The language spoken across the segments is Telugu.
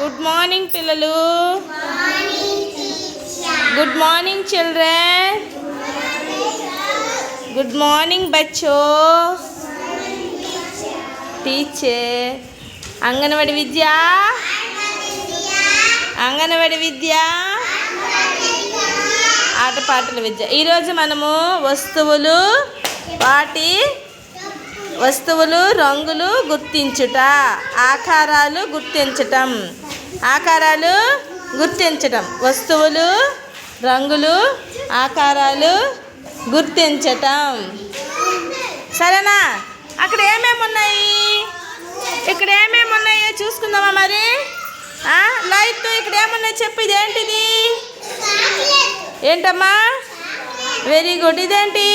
గుడ్ మార్నింగ్ పిల్లలు. Good morning children good morning బచ్చో. Teacher anganwadi విద్య. అంగన్వాడి విద్య. ఆటపాటల విద్య. ఈరోజు మనము వస్తువులు వాటి వస్తువులు రంగులు గుర్తించుట ఆకారాలు గుర్తించటం. ఆకారాలు గుర్తించటం. వస్తువులు రంగులు ఆకారాలు గుర్తించటం. సరేనా? అక్కడ ఏమేమి ఉన్నాయి? ఇక్కడ ఏమేమి ఉన్నాయో చూసుకుందామా మరి? లైట్ ఇక్కడ ఏమున్నాయి చెప్పు ఇదేంటిది? ఏంటమ్మా? వెరీ గుడ్ ఇదేంటి?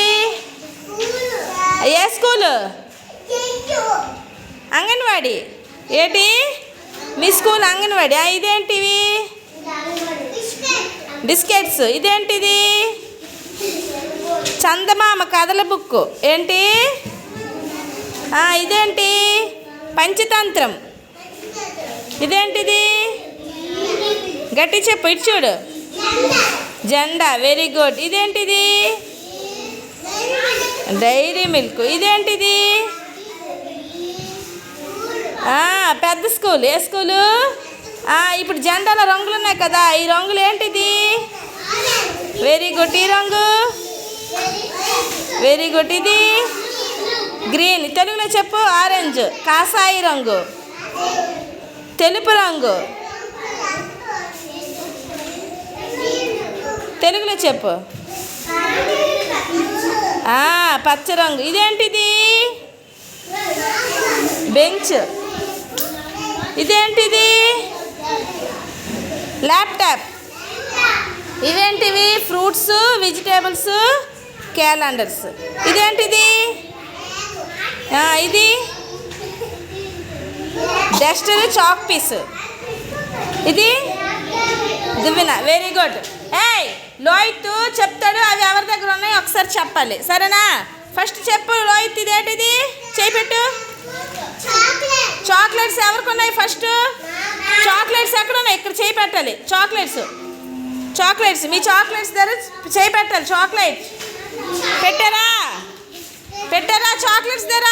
ఏ స్కూలు? అంగన్వాడి? ఏంటి? మీ స్కూల్ అంగన్వాడి? ఇదేంటివి? బిస్కెట్స్. ఇదేంటిది? చందమామ కథల బుక్ ఏంటి? ఇదేంటి? పంచతంత్రం. ఇదేంటిది? గట్టి చెప్పు ఇటు చూడు. జెండా. Very good. ఇదేంటిది? Dairy Milk. ఇదేంటిది? పెద్ద స్కూల్. ఏ స్కూలు? ఇప్పుడు జెండాల రంగులు ఉన్నాయి కదా ఈ రంగులు ఏంటిది? వెరీ గుడ్ ఈ రంగు? వెరీ గుడ్ ఇది? గ్రీన్ తెలుగులో చెప్పు ఆరెంజ్ కాసాయి రంగు. తెలుపు రంగు. తెలుగులో చెప్పు. పచ్చ రంగు. ఇదేంటిది? బెంచ్ ఇదేంటిది? ల్యాప్టాప్ ఇవేంటివి? ఫ్రూట్స్ వెజిటేబుల్స్ క్యాలెండర్స్ ఇదేంటిది? ఇది? డస్టర్ చాక్ పీస్ ఇది? దివ్విన. వెరీ గుడ్ ఏయ్ లోహిత్ చెప్తాడు. అవి ఎవరి దగ్గర ఉన్నాయో ఒకసారి చెప్పాలి. సరేనా? ఫస్ట్ చెప్పు లోహిత్ ఇదేంటిది? చేపెట్టు చాక్లెట్స్ ఎవరికి ఉన్నాయి ఫస్ట్ చాక్లెట్స్ ఎక్కడ ఉన్నాయి ఇక్కడ చేయి పెట్టాలి. చాక్లెట్స్ చాక్లెట్స్ మీ చాక్లెట్స్ దగ్గర చేయి పెట్టాలి. చాక్లెట్ పెట్టారా? పెట్టారా చాక్లెట్స్ దగ్గర?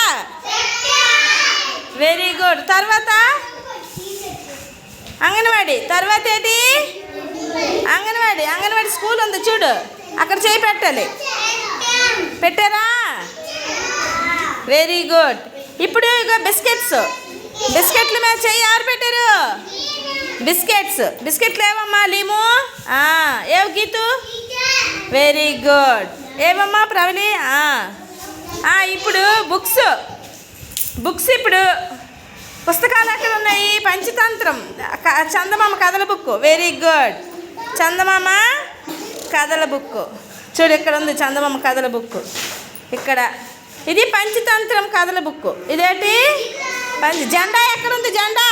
వెరీ గుడ్ తర్వాత? అంగన్వాడి. తర్వాత ఏంటి? అంగన్వాడి. అంగన్వాడి స్కూల్ ఉంది చూడు. అక్కడ చేయి పెట్టాలి. పెట్టారా? వెరీ గుడ్ ఇప్పుడు ఇక బిస్కెట్స్. బిస్కెట్లు మీద చెయ్యి ఎవరు పెట్టారు బిస్కెట్స్. బిస్కెట్లు ఏమమ్మా లీము? ఏవి గీతు? వెరీ గుడ్ ఏమమ్మా ప్రవళి ఇప్పుడు బుక్స్. బుక్స్ ఇప్పుడు పుస్తకాలు ఎక్కడ ఉన్నాయి? పంచతంత్రం. క- చందమామ కథల బుక్. వెరీ గుడ్ చందమామ కథల బుక్. చూడు ఇక్కడ ఉంది చందమామ కథల బుక్? ఇక్కడ. ఇది పంచతంత్రం కథల బుక్. ఇదేంటి? పంచ జెండా ఎక్కడ ఉంది జెండా?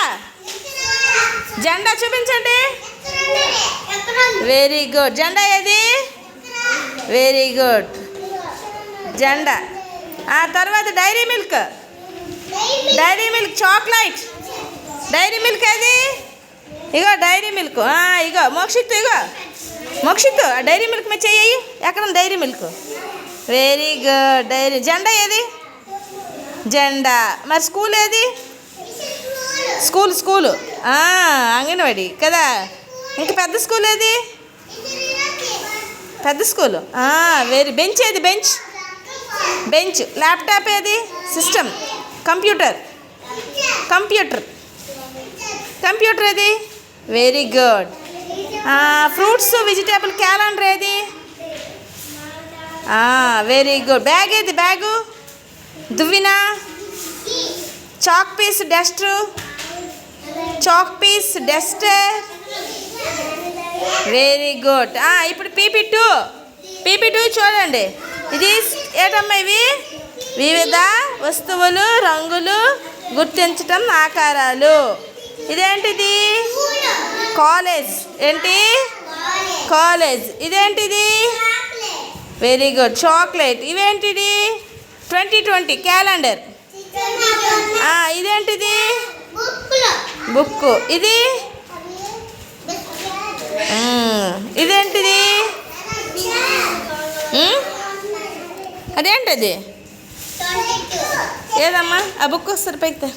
జెండా చూపించండి. వెరీ గుడ్ జెండా ఏది? వెరీ గుడ్ జెండా. ఆ తర్వాత Dairy Milk. Dairy Milk chocolate. Dairy Milk అది ఇగో డైరీ మిల్క్. ఇగో మోక్షిత్ ఇగో. మోక్షిత్ ఆ డైరీ మిల్క్ మీద చెయ్యి. ఎక్కడ ఉంది Dairy Milk? Very good dairy జెండా ఏది? జెండా. మరి స్కూల్ ఏది? School school. అంగన్వాడి. కదా? ఇంక పెద్ద స్కూల్ ఏది? పెద్ద స్కూలు. వెరీ బెంచ్ ఏది? బెంచ్ బెంచ్ ల్యాప్టాప్ ఏది? సిస్టమ్ కంప్యూటర్ కంప్యూటర్ కంప్యూటర్ ఏది? Very good fruits vegetable calendar ఏది? వెరీ గుడ్ బ్యాగ్ ఏది? Bag దువ్వినా? Chalk piece duster chalk piece duster very good ఇప్పుడు పీపీ టూ పీపీ టూ చూడండి. ఇది ఏటమ్మా ఇవి? వివిధ వస్తువులు రంగులు గుర్తించటం ఆకారాలు. ఇదేంటిది? కాలేజ్ ఏంటి? కాలేజ్ ఇదేంటిది? వెరీ గుడ్ చాక్లెట్ ఇవేంటిది ట్వంటీ ట్వంటీ క్యాలెండర్ ఇదేంటిది? బుక్ ఇది? మ్మ్. ఇదేంటిది? మ్మ్? అదేంటది? ఏదమ్మా? ఆ బుక్ వస్తారు పైకి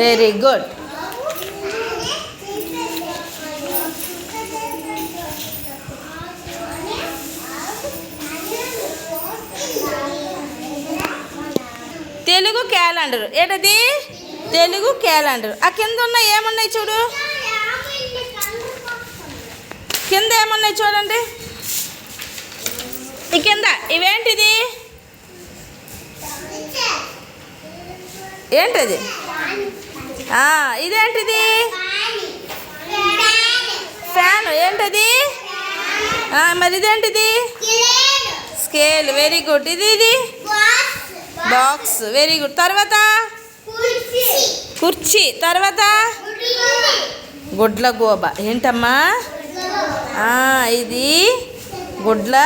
వెరీ గుడ్ తెలుగు క్యాలెండర్. ఏంటది? తెలుగు క్యాలెండర్. ఆ కింద ఉన్న ఏమున్నాయి చూడు? కింద ఏమున్నాయి చూడండి. ఈ కింద ఇవేంటిది? ఏంటది? ఇదేంటిది? ఫ్యాన్. ఏంటది? మరి ఇదేంటిది? స్కేల్. Very good. ఇది ఇది? బాక్స్. వెరీ గుడ్ తర్వాత? కుర్చీ. తర్వాత? గుడ్ల గోబ ఏంటమ్మా ఇది గుడ్ల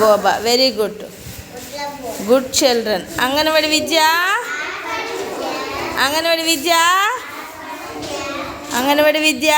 గోబ very good good children Anganwadi విద్య? అంగన్వాడి విద్య? అంగన్వాడి విద్య?